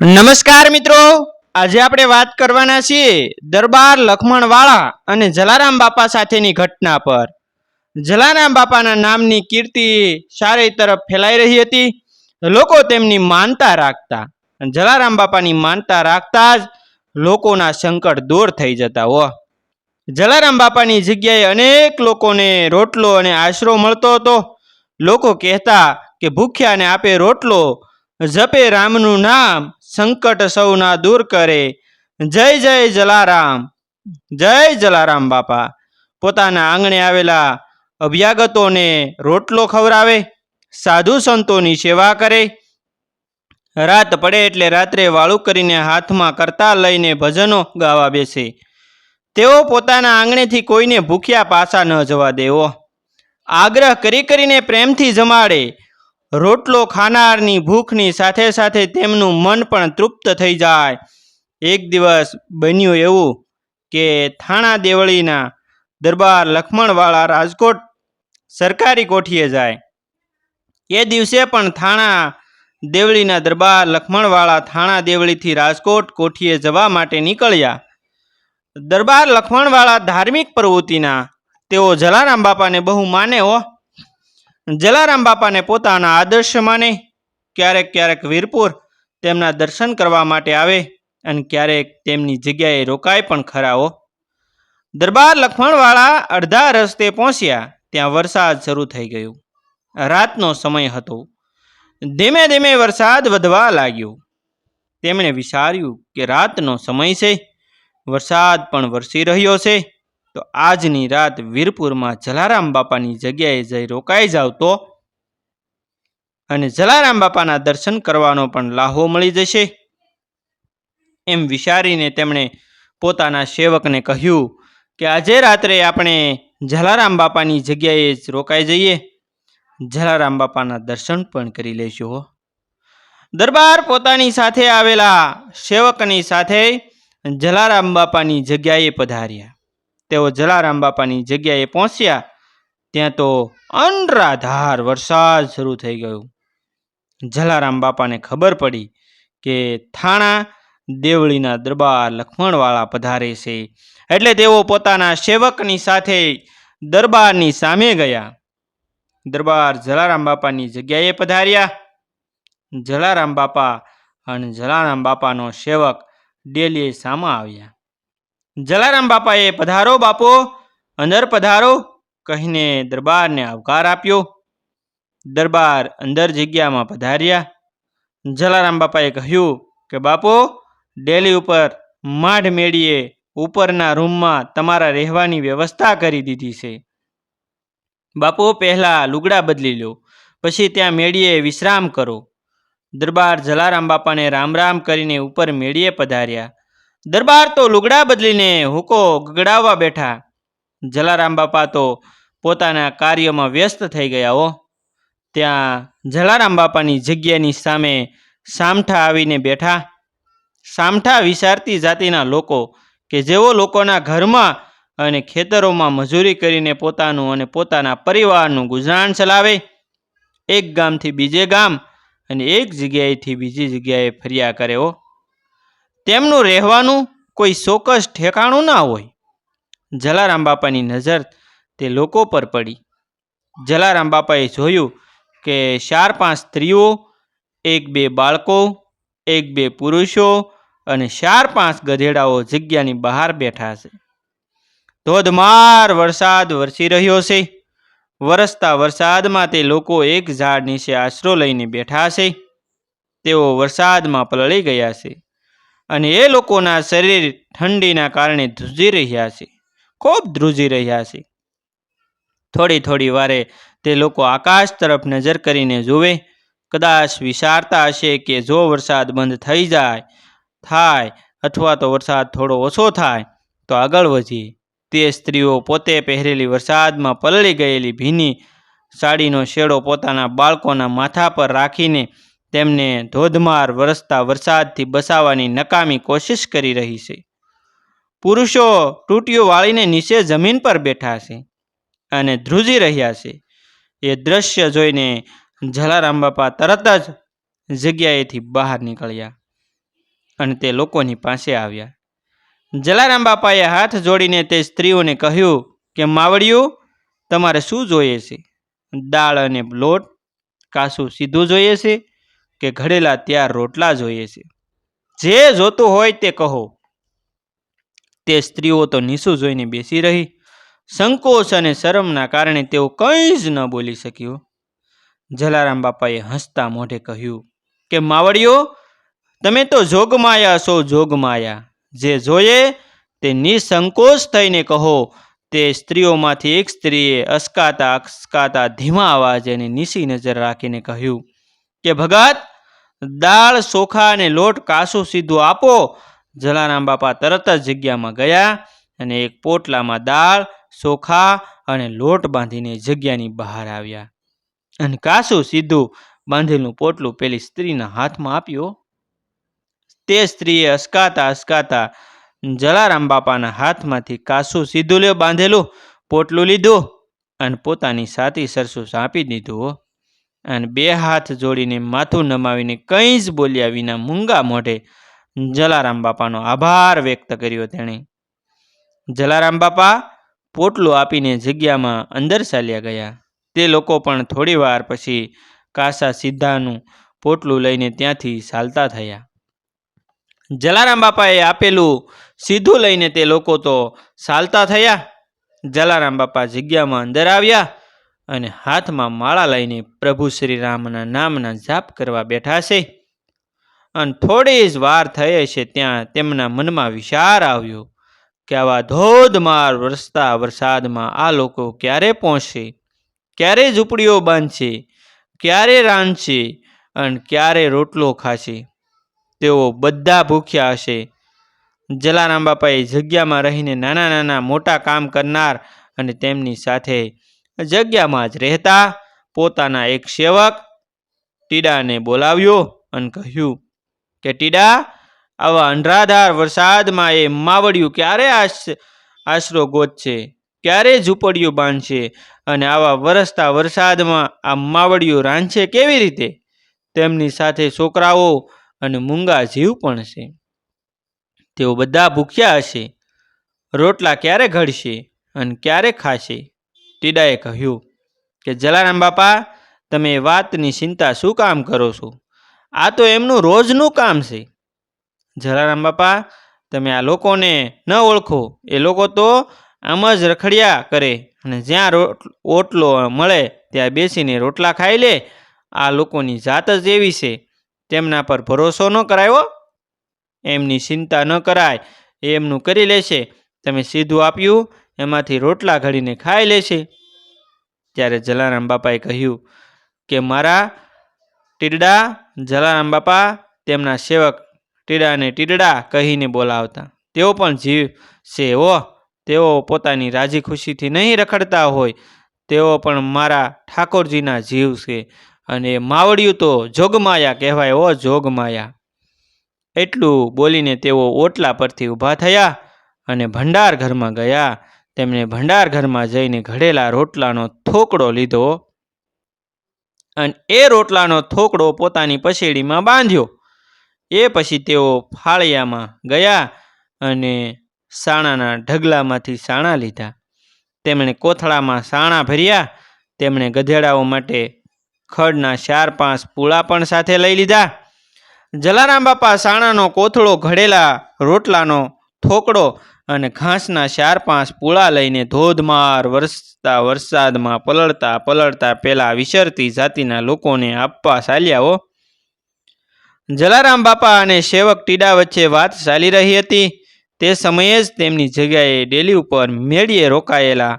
નમસ્કાર મિત્રો. આજે આપણે વાત કરવાના છીએ દરબાર લખમણવાળા અને જલારામ બાપા સાથેની ઘટના પર. જલારામ બાપાના નામની કીર્તિ ચારે તરફ ફેલાઈ રહી હતી. લોકો તેમની માનતા રાખતા. જલારામ બાપાની માનતા રાખતા જ લોકોના સંકટ દૂર થઈ જતા હો. જલારામ બાપાની જગ્યાએ અનેક લોકોને રોટલો અને આશરો મળતો હતો. લોકો કહેતા કે ભૂખ્યાને આપે રોટલો, જપે રામનું નામ સંકટ સૌના દૂર કરે. જય જય જલારામ જય જલારામ બાપા. પોતાના આંગણે આવેલા અભ્યાગતોને રોટલો ખવડાવે, સાધુ સંતોની સેવા કરે. રાત પડે એટલે રાત્રે વાળું કરીને હાથમાં કરતા લઈને ભજનો ગાવા બેસે. તેઓ પોતાના આંગણેથી કોઈને ભૂખ્યા પાછા ન જવા દેવો. આગ્રહ કરી કરીને પ્રેમથી જમાડે. રોટલો ખાનારની ભૂખની સાથે સાથે તેમનું મન પણ તૃપ્ત થઈ જાય. એક દિવસ બન્યું એવું કે થાણા દેવળીના દરબાર લખમણવાળા રાજકોટ સરકારી કોઠીએ જાય. એ દિવસે પણ થાણા દેવળીના દરબાર લખમણવાળા થાણા દેવળીથી રાજકોટ કોઠીએ જવા માટે નીકળ્યા. દરબાર લખમણવાળા ધાર્મિક પ્રવૃત્તિના તેઓ જલારામ બાપાને બહુ માને હો જલારામ બાપાને પોતાના આદર્શ માને ક્યારેક ક્યારેક વીરપુર તેમના દર્શન કરવા માટે આવે અને ક્યારેક તેમની જગ્યાએ રોકાય પણ ખરાઓ દરબાર લખમણવાળા અડધા રસ્તે પહોંચ્યા, ત્યાં વરસાદ શરૂ થઈ ગયો. રાતનો સમય હતો. ધીમે ધીમે વરસાદ વધવા લાગ્યો. તેમણે વિચાર્યું કે રાતનો સમય છે. વરસાદ પણ વરસી રહ્યો છે. તો આજની રાત વીરપુરમાં જલારામ બાપાની જગ્યાએ જઈ રોકાઈ જાવ તો? અને જલારામ બાપાના દર્શન કરવાનો પણ લાહો મળી જશે? એમ વિચારીને તેમણે પોતાના સેવકને કહ્યું કે આજે રાત્રે આપણે જલારામ બાપાની જગ્યાએ જ રોકાઈ જઈએ. જલારામ બાપાના દર્શન પણ કરી લઈશું હો દરબાર પોતાની સાથે આવેલા સેવકની સાથે જલારામ બાપાની જગ્યાએ પધાર્યા. તેઓ જલારામ બાપાની જગ્યાએ પહોંચ્યા. ત્યાં તો અનરાધાર વરસાદ શરૂ થઈ ગયો. જલારામ બાપાને ખબર પડી કે થાણા દેવળીના દરબાર લખમણવાળા પધારે છે. એટલે તેઓ પોતાના સેવકની સાથે દરબારની સામે ગયા. દરબાર જલારામ બાપાની જગ્યાએ પધાર્યા. જલારામ બાપા અને જલારામ બાપાનો સેવક ડેલીએ સામા આવ્યા. જલારામ બાપાએ પધારો બાપો, અંદર પધારો કહીને દરબારને આવકાર આપ્યો. દરબાર અંદર જગ્યામાં પધાર્યા. જલારામ બાપાએ કહ્યું કે, બાપો, ડેલી ઉપર માઢ મેળીએ, ઉપરના રૂમમાં તમારા રહેવાની વ્યવસ્થા કરી દીધી છે. બાપો પહેલાં લુગડા બદલી લો, પછી ત્યાં મેળીએ વિશ્રામ કરો. દરબાર જલારામ બાપાને રામ રામ કરીને ઉપર મેળીએ પધાર્યા. દરબાર તો લુગડા બદલીને હુકો ગગડાવવા બેઠા. જલારામ બાપા તો પોતાના કાર્યમાં વ્યસ્ત થઈ ગયા હો. ત્યાં જલારામ બાપાની જગ્યાની સામે સામઠા આવીને બેઠા. સામઠા વિસારતી જાતિના લોકો કે જેઓ લોકોના ઘરમાં અને ખેતરોમાં મજૂરી કરીને પોતાનું અને પોતાના પરિવારનું ગુજરાન ચલાવે. એક ગામથી બીજે ગામ અને એક જગ્યાએથી બીજી જગ્યાએ ફર્યા કરે હો. તેમનું રહેવાનું કોઈ ચોક્કસ ઠેકાણું ના હોય. જલારામ બાપાની નજર તે લોકો પર પડી. જલારામ બાપાએ જોયું કે ચાર પાંચ સ્ત્રીઓ, એક બે બાળકો, એક બે પુરુષો અને ચાર પાંચ ગધેડાઓ જગ્યાની બહાર બેઠા છે. ધોધમાર વરસાદ વરસી રહ્યો છે. વરસતા વરસાદમાં તે લોકો એક ઝાડ નીચે આશરો લઈને બેઠા છે. તેઓ વરસાદમાં પલળી ગયા છે. અને એ લોકોના શરીર ઠંડીના કારણે ધ્રુજી રહ્યા છે. ખૂબ ધ્રુજી રહ્યા છે. થોડી થોડી વારે તે લોકો આકાશ તરફ નજર કરીને જુએ. કદાચ વિચારતા હશે કે જો વરસાદ બંધ થઈ જાય, થાય અથવા તો વરસાદ થોડો ઓછો થાય, તો આગળ વધીએ. તે સ્ત્રીઓ પોતે પહેરેલી વરસાદમાં પલળી ગયેલી ભીની સાડીનો શેડો પોતાના બાળકોના માથા પર રાખીને તેમને ધોધમાર વરસતા વરસાદથી બચાવવાની નકામી કોશિશ કરી રહી છે. પુરુષો ટૂટીઓ વાળીને નીચે જમીન પર બેઠા છે અને ધ્રુજી રહ્યા છે. એ દ્રશ્ય જોઈને જલારામ બાપા તરત જ જગ્યાએથી બહાર નીકળ્યા અને તે લોકોની પાસે આવ્યા. જલારામ બાપાએ હાથ જોડીને તે સ્ત્રીઓને કહ્યું કે માવડિયું તમારે શું જોઈએ છે? દાળ અને લોટ, કાસું સીધું જોઈએ છે કે ઘડેલા ત્યાં રોટલા જોઈએ છે. જે જોતું હોય તે કહો. તે સ્ત્રીઓ તો નીસું જોઈને બેસી રહી. સંકોચ અને શરમના કારણે તેઓ કંઈ જ ન બોલી શક્યો. જલારામ બાપાએ હસતા મોઢે કહ્યું કે, માવડીઓ, તમે તો જોગમાયા છો, જોગમાયા. જે જોઈએ તે નિસંકોચ થઈને કહો. તે સ્ત્રીઓમાંથી એક સ્ત્રીએ અસકાતા અસકાતા ધીમા અવાજે અને નીસી નજર રાખીને કહ્યું કે ભગત, દાળ ચોખા અને લોટ કાસું સીધું આપો. જલારામ બાપા તરત જ જગ્યામાં ગયા અને એક પોટલામાં દાળ ચોખા અને લોટ બાંધીને જગ્યાની બહાર આવ્યા. અને કાસું સીધું બાંધેલું પોટલું પેલી સ્ત્રીના હાથમાં આપ્યું. તે સ્ત્રીએ અસકાતા અસકાતા જલારામ બાપાના હાથમાંથી કાસું સીધું લ્યો બાંધેલું, પોટલું લીધું અને પોતાની સાથી સરસું સાંપી દીધું. અને બે હાથ જોડીને માથું નમાવીને કંઈ જ બોલ્યા વિના મૂંગા મોઢે જલારામ બાપાનો આભાર વ્યક્ત કર્યો તેણે. જલારામ બાપા પોટલું આપીને જગ્યામાં અંદર ચાલ્યા ગયા. તે લોકો પણ થોડી વાર પછી કાસા સીધાનું પોટલું લઈને ત્યાંથી ચાલતા થયા. જલારામ બાપાએ આપેલું સીધું લઈને તે લોકો તો ચાલતા થયા. જલારામ બાપા જગ્યામાં અંદર આવ્યા. અને હાથમાં માળા લઈને પ્રભુ શ્રી રામના નામના જાપ કરવા બેઠા છે. અને થોડી જ વાર થઈ છે ત્યાં તેમના મનમાં વિચાર આવ્યો કે આવા ધોધમાર વરસતા વરસાદમાં આ લોકો ક્યારે પહોંચશે? ક્યારે ઝૂંપડીઓ બાંધશે? ક્યારે રાંધશે? અને ક્યારે રોટલો ખાશે? તેઓ બધા ભૂખ્યા હશે. જલારામ બાપાએ જગ્યામાં રહીને નાના નાના મોટા કામ કરનાર અને તેમની સાથે જગ્યામાં જ રહેતા પોતાના એક સેવક ટીડાને બોલાવ્યો અને કહ્યું કે ટીડા, આવા અંધરાધાર વરસાદમાં એ માવડિયું ક્યારે આશ, આશરો ગોતશે? ક્યારે ઝૂંપડીયું બાંધશે? અને આવા વરસતા વરસાદમાં આ માવડિયું રાંધશે કેવી રીતે? તેમની સાથે છોકરાઓ અને મૂંગા જીવ પણ છે. તેઓ બધા ભૂખ્યા હશે. રોટલા ક્યારે ઘડશે અને ક્યારે ખાશે? ટીડાએ કહ્યું કે, જલારામ બાપા, તમે વાતની ચિંતા શું કામ કરો છો? આ તો એમનું રોજનું કામ છે. જલારામ બાપા, તમે આ લોકોને ન ઓળખો. એ લોકો તો આમ જ રખડ્યા કરે અને જ્યાં ઓટલો મળે ત્યાં બેસીને રોટલા ખાઈ લે. આ લોકોની જાત જ એવી છે. તેમના પર ભરોસો ન કરાયો? એમની ચિંતા ન કરાય. એ એમનું કરી લેશે. તમે સીધું આપ્યું. એમાંથી રોટલા ઘડીને ખાઈ લેશે ત્યારે જલારામ બાપાએ કહ્યું કે મારા ટીડડા, જલારામ બાપા તેમના સેવક ટીડાને ટીડડા કહીને બોલાવતા. તેઓ પણ જીવ છે ઓ તેઓ પોતાની રાજી ખુશીથી નહીં રખડતા હોય. તેઓ પણ મારા ઠાકોરજીના જીવ છે અને માવડિયું તો જોગમાયા કહેવાય ઓ જોગમાયા. એટલું બોલીને તેઓ ઓટલા પરથી ઊભા થયા અને ભંડાર ઘરમાં ગયા. તેમણે ભંડાર ઘરમાં જઈને ઘડેલા રોટલાનો થોકડો લીધો અને એ રોટલાનો થોકડો પોતાની પસેડીમાં બાંધ્યો. એ પછી તેઓ ફાળિયામાં ગયા અને સાણાના ઢગલામાંથી સાણા લીધા. તેમણે કોથળામાં સાણા ભર્યા. તેમણે ગધેડાઓ માટે ખડના ચાર પાંચ પૂળા પણ સાથે લઈ લીધા. જલારામ બાપા સાણાનો કોથળો ઘડેલા રોટલાનો થોકડો અને ઘાસના ચાર પાંચ પૂળા લઈને ધોધમાર વરસતા વરસાદમાં પલળતા પલળતા પેલા વિસરતી જાતિના લોકોને આપવા ચાલ્યાઓ જલારામ બાપા અને સેવક ટીડા વચ્ચે વાત ચાલી રહી હતી. તે સમયે જ તેમની જગ્યાએ ડેલી ઉપર મેળીએ રોકાયેલા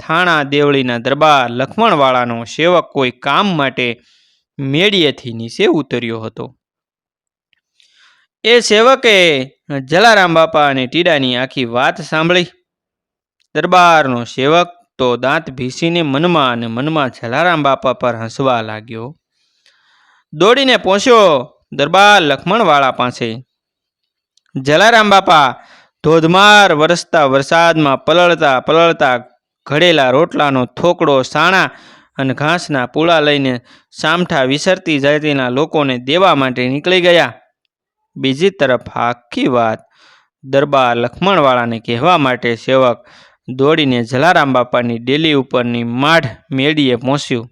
થાણા દેવળીના દરબાર લખમણવાળાનો સેવક કોઈ કામ માટે મેળીએથી નીચે ઉતર્યો હતો. એ સેવકે જલારામ બાપા અને ટીડાની આખી વાત સાંભળી. દરબારનો સેવક તો દાંત ભીસીને મનમાં અને મનમાં જલારામ બાપા પર હસવા લાગ્યો. દોડીને પહોંચ્યો દરબાર લખમણવાળા પાસે. જલારામ બાપા ધોધમાર વરસતા વરસાદમાં પલળતા પલળતા ઘડેલા રોટલાનો થોકડો સાણા અને ઘાસના પૂળા લઈને સામઠા વિસરતી જાતિના લોકોને દેવા માટે નીકળી ગયા. બીજી તરફ આખી વાત દરબાર લખમણવાળાને કહેવા માટે સેવક દોડીને જલારામ બાપાની ડેલી ઉપરની માઢ મેળીએ પહોંચ્યું.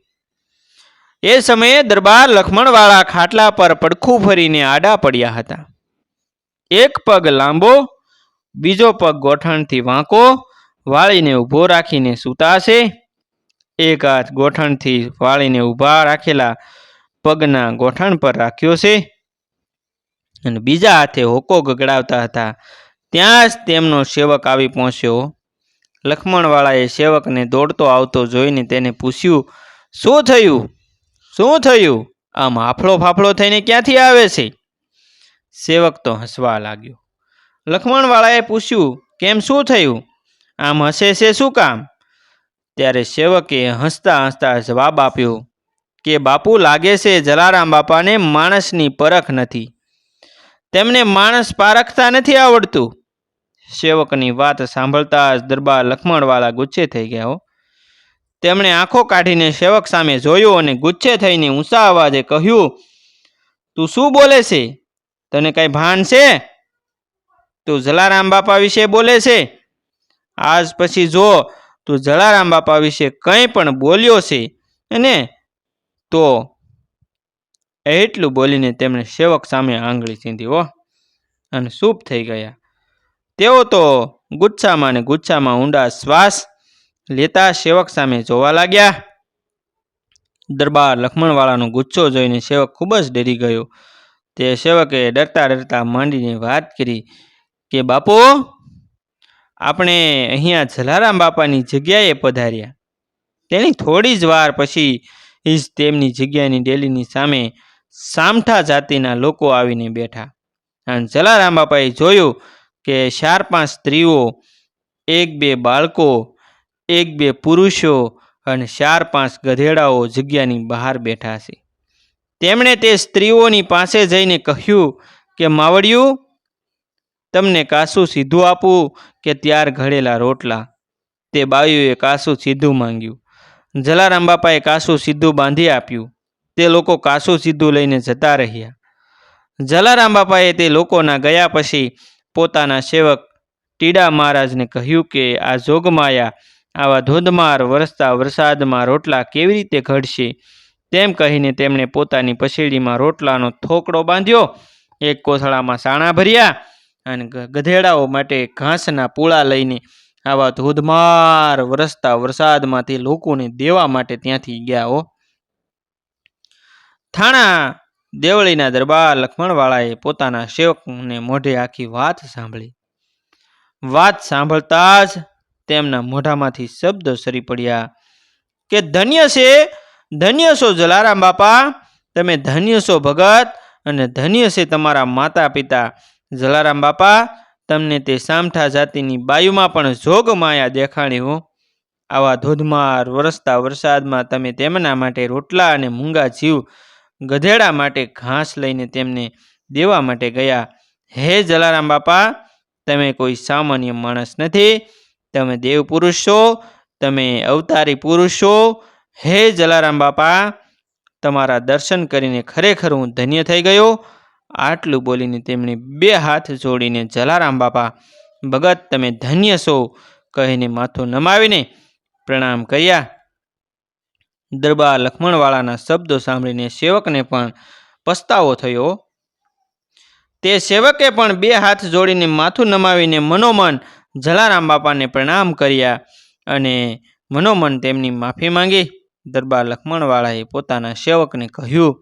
એ સમયે દરબાર લખમણવાળા ખાટલા પર પડખું ફરીને આડા પડ્યા હતા. એક પગ લાંબો, બીજો પગ ગોઠણથી વાંકો, વાળીને ઊભો રાખીને સૂતા છે એક હાથ ગોઠણથી વાળીને ઊભા રાખેલા પગના ગોઠણ પર રાખ્યો છે. અને બીજા હાથે હોકો ગગડાવતા હતા. ત્યાં જ તેમનો સેવક આવી પહોંચ્યો. લખમણવાળાએ સેવકને દોડતો આવતો જોઈને તેને પૂછ્યું, શું થયું? શું થયું? આમ હાફળો ફાફળો થઈને ક્યાંથી આવે છે? સેવક તો હસવા લાગ્યો. લખમણવાળાએ પૂછ્યું, કેમ શું થયું? આમ હસે છે શું કામ? ત્યારે સેવકે હસતા હસતા જવાબ આપ્યો, કે બાપુ લાગે છે જલારામ બાપાને માણસની પરખ નથી. તેમને માણસ પારખતા નથી આવડતું. સેવકની વાત સાંભળતા જ દરબાર લખમણવાળા ગુચ્છે થઈ ગયા હો. તેમણે આંખો કાઢીને સેવક સામે જોયું અને ગુચ્છે થઈને ઊંચા અવાજે કહ્યું, તું શું બોલે છે? તને કઈ ભાન છે? તું જલારામ બાપા વિશે બોલે છે? આજ પછી જો તું જલારામ બાપા વિશે કંઈ પણ બોલ્યો છે, અને તો એટલું બોલીને તેમણે સેવક સામે આંગળી સીધી હો અને સૂપ થઈ ગયા. તેઓ તો ગુચ્છામાં ને ગુચ્છામાં ઊંડા શ્વાસ લેતા સેવક સામે જોવા લાગ્યા. દરબાર લખમણવાળાનો ગુચ્છો જોઈને સેવક ખૂબ જ ડરી ગયો. તે સેવકે ડરતા ડરતા માંડીને વાત કરી કે, બાપુ, આપણે અહીંયા જલારામ બાપાની જગ્યાએ પધાર્યા. તેની થોડી જ વાર પછી જ તેમની જગ્યાની ડેલીની સામે સામઠા જાતિના લોકો આવીને બેઠા. અને જલારામ બાપાએ જોયું કે ચાર પાંચ સ્ત્રીઓ, એક બે બાળકો, એક બે પુરુષો અને ચાર પાંચ ગધેડાઓ જગ્યાની બહાર બેઠા છે. તેમણે તે સ્ત્રીઓની પાસે જઈને કહ્યું કે, માવડિયું, તમને કાસું સીધું આપું કે ત્યાર ઘડેલા રોટલા? તે બાયુએ કાસું સીધું માંગ્યું. જલારામ બાપાએ કાસું સીધું બાંધી આપ્યું. તે લોકો કાસું સીધું લઈને જતા રહ્યા. જલારામ બાપાએ તે લોકોના ગયા પછી પોતાના સેવક ટીડા મહારાજને કહ્યું કે, આ જોગમાયા, આવા ધોધમાર વરસતા વરસાદમાં રોટલા કેવી રીતે ઘડશે તેમ કહીને તેમણે પોતાની પછેડીમાં રોટલાનો થોકડો બાંધ્યો, એક કોથળામાં સાણા ભર્યા અને ગધેડાઓ માટે ઘાસના પૂળા લઈને આવા ધોધમાર વરસતા વરસાદમાંથી લોકોને દેવા માટે ત્યાંથી ગયા હો. થાણા, દેવળીના દરબાર લખમણવાળાએ પોતાના સેવકને મોઢે આખી વાત સાંભળી. વાત સાંભળતા જ તેમના મોઢામાંથી શબ્દો સરી પડ્યા કે, ધન્ય છે, ધન્ય છો જલારામ બાપા, તમે ધન્ય છો ભગત અને ધન્ય છે તમારા માતા પિતા જલારામ બાપા, તમને તે સામઠા જાતિની બાયુમાં પણ જોગ માયા દેખાણી હો. આવા ધોધમાર વરસતા વરસાદમાં તમે તેમના માટે રોટલા અને મૂંગા જીવ ગધેડા માટે ઘાસ લઈને તેમને દેવા માટે ગયા. હે જલારામ બાપા, તમે કોઈ સામાન્ય માણસ નથી. તમે દેવ પુરુષ છો. તમે અવતારી પુરુષ છો. હે જલારામ બાપા, તમારા દર્શન કરીને ખરેખર હું ધન્ય થઈ ગયો. આટલું બોલીને તેમણે બે હાથ જોડીને, જલારામ બાપા, ભગત, તમે ધન્ય છો. કહીને માથું નમાવીને પ્રણામ કર્યા. દરબાર લખમણવાળાના શબ્દો સાંભળીને સેવકને પણ પસ્તાવો થયો. તે સેવકે પણ બે હાથ જોડીને માથું નમાવીને મનોમન જલારામ બાપાને પ્રણામ કર્યા અને મનોમન તેમની માફી માંગી. દરબાર લખમણવાળાએ પોતાના સેવકને કહ્યું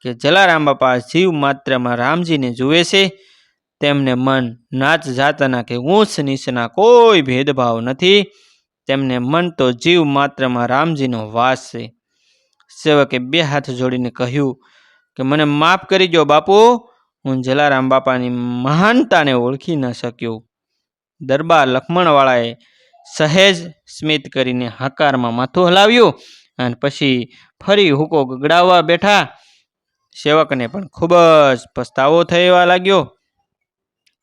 કે, જલારામ બાપા જીવ માત્રમાં રામજીને જુએ છે. તેમને મન નાચ જાતના કે ઊંચ નીચના કોઈ ભેદભાવ નથી. તેમને મન તો જીવ માત્રમાં રામજીનો વાસ છે. સેવકે બે હાથ જોડીને કહ્યું કે, મને માફ કરી દો બાપુ, હું જલારામ બાપાની મહાનતાને ઓળખી ન શક્યો. દરબાર લખમણવાળાએ સહેજ સ્મિત કરીને હકારમાં માથું હલાવ્યું અને પછી ફરી હુકો ગગડાવવા બેઠા. સેવકને પણ ખૂબ જ પસ્તાવો થવા લાગ્યો.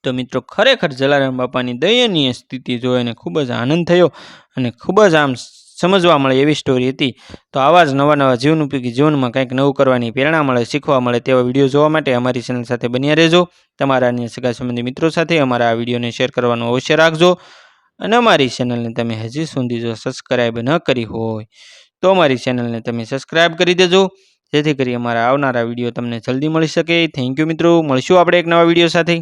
તો મિત્રો ખરેખર જલારામ બાપાની દયનીય સ્થિતિ જોઈને ખૂબ જ આનંદ થયો અને ખૂબ જ આમ સમજવા મળે એવી સ્ટોરી હતી. તો આવા જ નવા નવા જીવન ઉપયોગી જીવનમાં કંઈક નવું કરવાની પ્રેરણા મળે, શીખવા મળે તેવા વીડિયો જોવા માટે અમારી ચેનલ સાથે બન્યા રહેજો. તમારા અન્ય સગા સંબંધી મિત્રો સાથે અમારા આ વિડીયોને શેર કરવાનું અવશ્ય રાખજો. અને અમારી ચેનલને તમે હજી સુધી જો સબસ્ક્રાઈબ ન કરી હોય, તો અમારી ચેનલને તમે સબસ્ક્રાઈબ કરી દેજો. જેથી કરી અમારા આવનારા વીડિયો તમને જલ્દી મળી શકે. થેન્ક યુ મિત્રો. મળશું આપણે એક નવા વીડિયો સાથે.